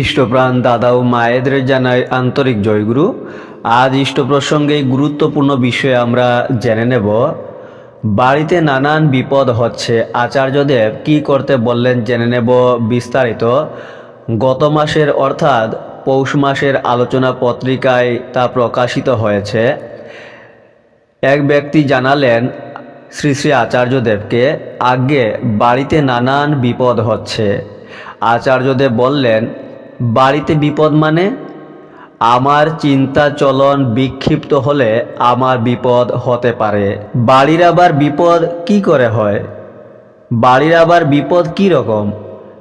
ইষ্টপ্রাণ দাদা ও মায়েদের জানাই আন্তরিক জয়গুরু। আজ ইষ্ট প্রসঙ্গে গুরুত্বপূর্ণ বিষয়ে আমরা জেনে নেব, বাড়িতে নানান বিপদ হচ্ছে, আচার্যদেব কি করতে বললেন জেনে নেব বিস্তারিত। গত মাসের অর্থাৎ পৌষ মাসের আলোচনা পত্রিকায় তা প্রকাশিত হয়েছে। এক ব্যক্তি জানালেন, শ্রী শ্রী আচার্যদেবকে আগে বাড়িতে নানান বিপদ হচ্ছে। আচার্যদেব বললেন বাড়িতে বিপদ মানে? আমার চিন্তা চলন বিক্ষিপ্ত হলে আমার বিপদ হতে পারে। বাড়ির আবার বিপদ কি করে হয়? বাড়ির আবার বিপদ কি রকম?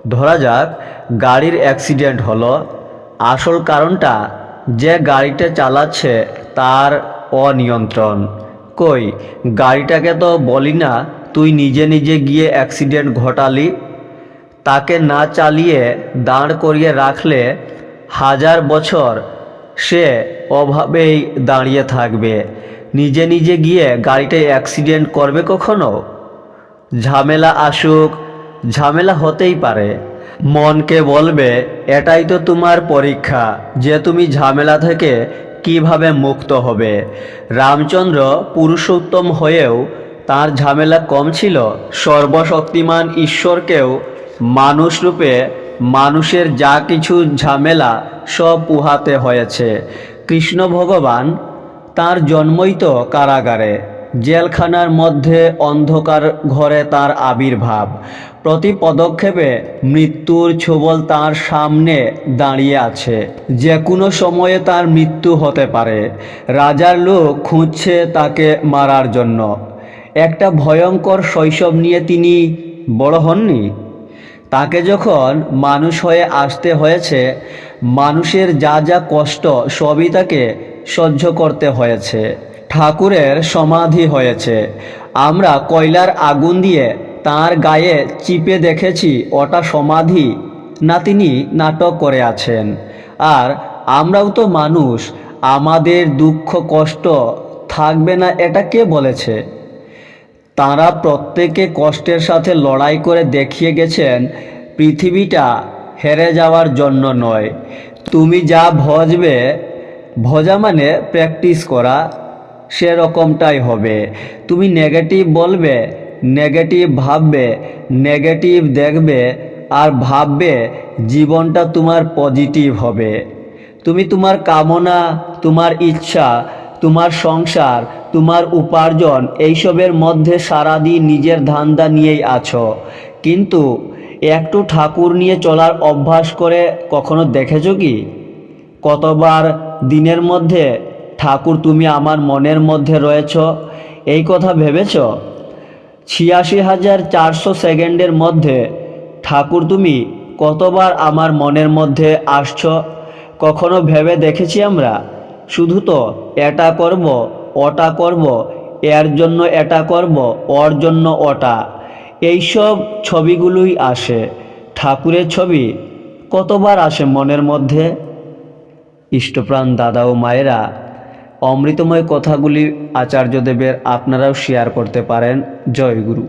ধরা যাক, গাড়ির অ্যাক্সিডেন্ট হলো। আসল কারণটা, যে গাড়িটা চালাচ্ছে তার অনিয়ন্ত্রণ। কই, গাড়িটাকে তো বলি না, তুই নিজে নিজে গিয়ে অ্যাক্সিডেন্ট ঘটালি? তাকে না চালিয়ে দাঁড় করিয়ে রাখলে হাজার বছর সে অভাবেই দাঁড়িয়ে থাকবে। নিজে নিজে গিয়ে গাড়িটায় অ্যাক্সিডেন্ট করবে কখনো? ঝামেলা আসুক, ঝামেলা হতেই পারে। মনকে বলবে, এটাই তো তোমার পরীক্ষা, যে তুমি ঝামেলা থেকে কীভাবে মুক্ত হবে? রামচন্দ্র পুরুষোত্তম হয়েও তার ঝামেলা কম ছিল। সর্বশক্তিমান ঈশ্বরকেও মানুষ রূপে মানুষের যা কিছু ঝামেলা সব পুহাতে হয়েছে। কৃষ্ণ ভগবান তার জন্মই তো কারাগারে, জেলখানার মধ্যে অন্ধকার ঘরে তার আবির্ভাব। প্রতি পদক্ষেপে মৃত্যুর ছোবল তার সামনে দাঁড়িয়ে আছে। যে কোনো সময়ে তার মৃত্যু হতে পারে। রাজার লোক খুঁজছে তাকে মারার জন্য। একটা ভয়ঙ্কর শৈশব নিয়ে তিনি বড় হননি? তাকে যখন মানুষ হয়ে আসতে হয়েছে, মানুষের যা যা কষ্ট সবই তাকে সহ্য করতে হয়েছে। ঠাকুরের সমাধি হয়েছে। আমরা কয়লার আগুন দিয়ে তার গায়ে চিপে দেখেছি, ওটা সমাধি না তিনি নাটক করে আছেন। আর আমরাও তো মানুষ, আমাদের দুঃখ কষ্ট থাকবে না, এটা কে বলেছে? তারা প্রত্যেকে কষ্টের সাথে লড়াই করে দেখিয়ে গেছেন, পৃথিবীটা হেরে যাওয়ার জন্য নয়। তুমি যা ভজবে, ভজা মানে প্র্যাকটিস করা, সেরকমটাই হবে। তুমি নেগেটিভ বলবে নেগেটিভ ভাববে নেগেটিভ দেখবে, আর ভাববে জীবনটা তোমার পজিটিভ হবে। তুমি তোমার কামনা, তোমার ইচ্ছা, তোমার সংসার তোমার উপার্জন এইসবের মধ্যে সারাদিন নিজের ধান্দা নিয়েই আছো। কিন্তু একটু ঠাকুর নিয়ে চলার অভ্যাস করে কখনো দেখেছ কি? কতবার দিনের মধ্যে, ঠাকুর, তুমি আমার মনের মধ্যে রয়েছ এই কথা ভেবেছ? ছিয়াশি হাজার চারশো সেকেন্ডের মধ্যে, ঠাকুর, তুমি কতবার আমার মনের মধ্যে আসছো? কখনো ভেবে দেখেছি আমরা? শুধু তো এটা করব ওটা করব, এর জন্য এটা করব, ওর জন্য ওটা। এইসব ছবিগুলোই আসে। ঠাকুরের ছবি কতবার আসে মনের মধ্যে? ইষ্টপ্রাণ দাদা ও মায়েরা, অমৃতময় কথাগুলি আচার্যদেবের আপনারাও শেয়ার করতে পারেন। জয় গুরু।